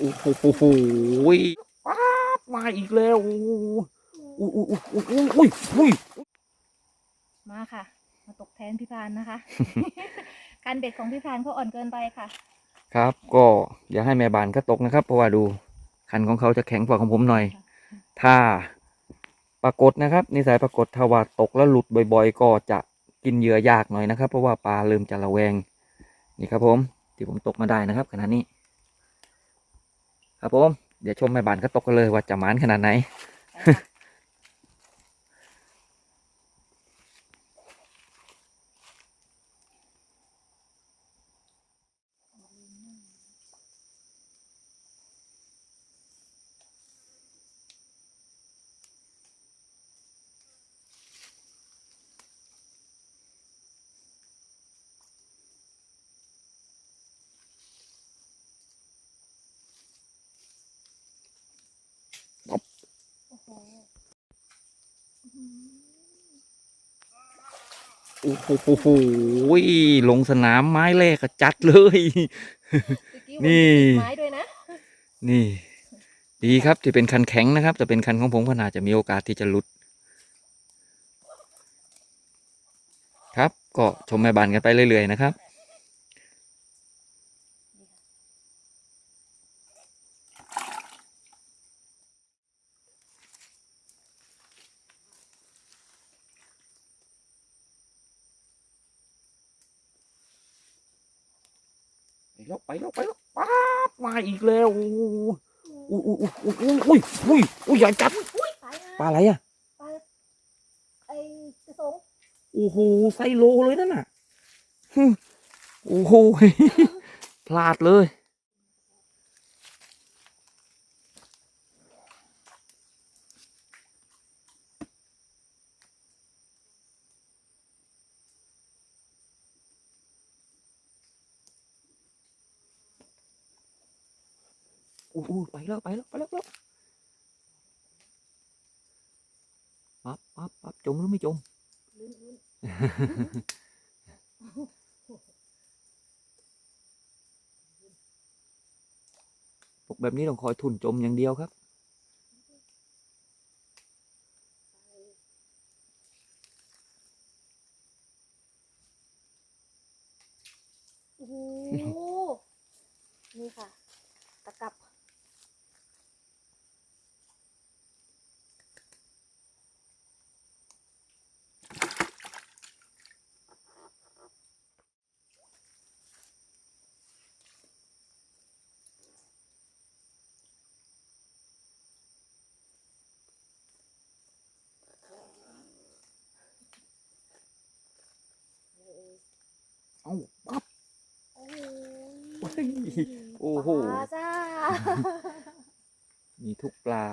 โอ้โหโอ้โหป๊าบมาอีกแล้วโอ้โหอุ้ยอุ้ยอุ้ยอุ้ยอุ้ยอุ้ยมาค่ะ มาตกแทนพี่พานนะคะ การเบ็ดของพี่พานเขาอ่อนเกินไปค่ะ ครับก็อย่าให้แม่บานก็ตกนะครับ เพราะว่าดูคันของเขาจะแข็งกว่าของผมหน่อย ถ้าปรากฏนะครับนิสัยปรากฏถ้าว่าตกแล้วหลุดบ่อย ๆ ก็จะกินเหยื่อยากหน่อยนะครับ เพราะว่าปลาเริ่มจะระแวง นี่ครับผมที่ผมตกมาได้นะครับขณะนี้ ครับผม เดี๋ยวชมแม่บานก็ตกกันเลยว่าจะมานขนาดไหน โอ้โหลงสนามไม้แรกก็จัดเลย นี่ ไม้ด้วยนะ นี่ ดีครับที่เป็นคันแข็งนะครับ แต่เป็นคันของผมขนาจะมีโอกาสที่จะหลุด ครับ ก็ชมแม่บานกันไปเรื่อยๆนะครับ แล้วไปแล้วไปแล้วป๊าบมาอีกแล้วโอ้โหอุ้ยอุ้ยอุ้ยอุ้ยอุ้ยอุ้ยใหญ่จัดอุ้ยสายปลาอะไรอะปลาไอ้กระสงโอ้โหไซโลเลยนั่นน่ะฮึโอ้โหพลาดเลย โอ้หไปแล้วไปแล้วไปแล้วไปแล้วปั๊บปั๊บปั๊บจมหรือไม่จมลุ้นลุ้นตกแบบนี้ต้องคอยทุนจมอย่างเดียวครับโอ้โหนี่ค่ะ ตะกับ เอ้าปั๊บ โอ้โห เฮ้ ยโอ้โหปลาจ้ามีทุกปลา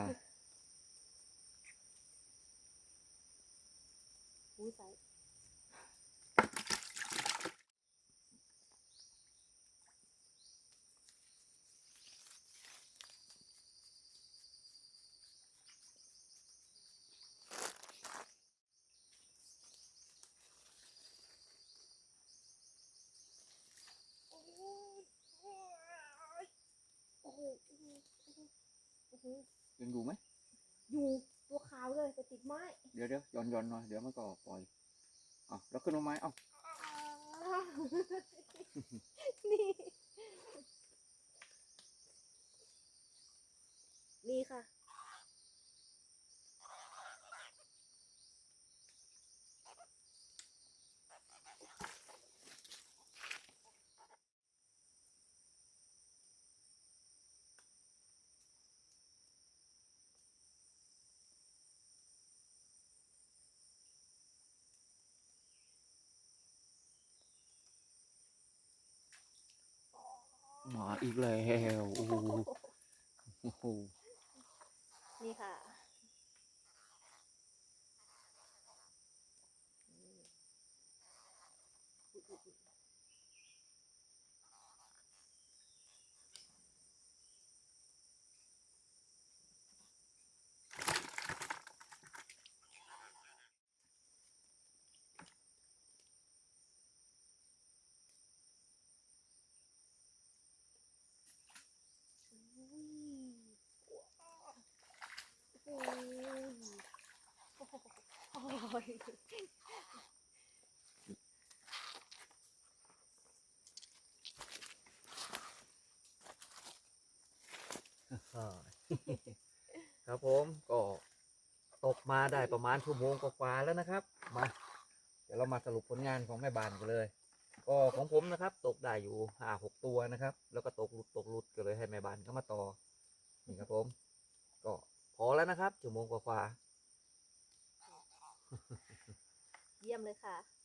อุ้ยสาย โอ้โหโอ้โห โอ้โหยังอยู่ไหมอยู่ตัวขาวเลยแต่ติดไม้ เดี๋ยวเดี๋ยวย้อนย้อนหน่อยเดี๋ยวมันก็ปล่อยอะแล้วขึ้นมาไหมเอ้านี่ นี่ค่ะ มาอีกแล้วโอ้โหนี่ค่ะอุ้ ครับผมก็ตกมาได้ประมาณชั่วโมงกว่าๆแล้วนะครับ มา เดี๋ยวเรามาสรุปผลงานของแม่บานกันเลย ก็ของผมนะครับ ตกได้อยู่ห้าหกตัวนะครับ แล้วก็ตกหลุดตกหลุดก็เลยให้แม่บานเข้ามาต่อนี่ครับผม ก็พอแล้วนะครับชั่วโมงกว่าๆ เยี่ยมเลยค่ะ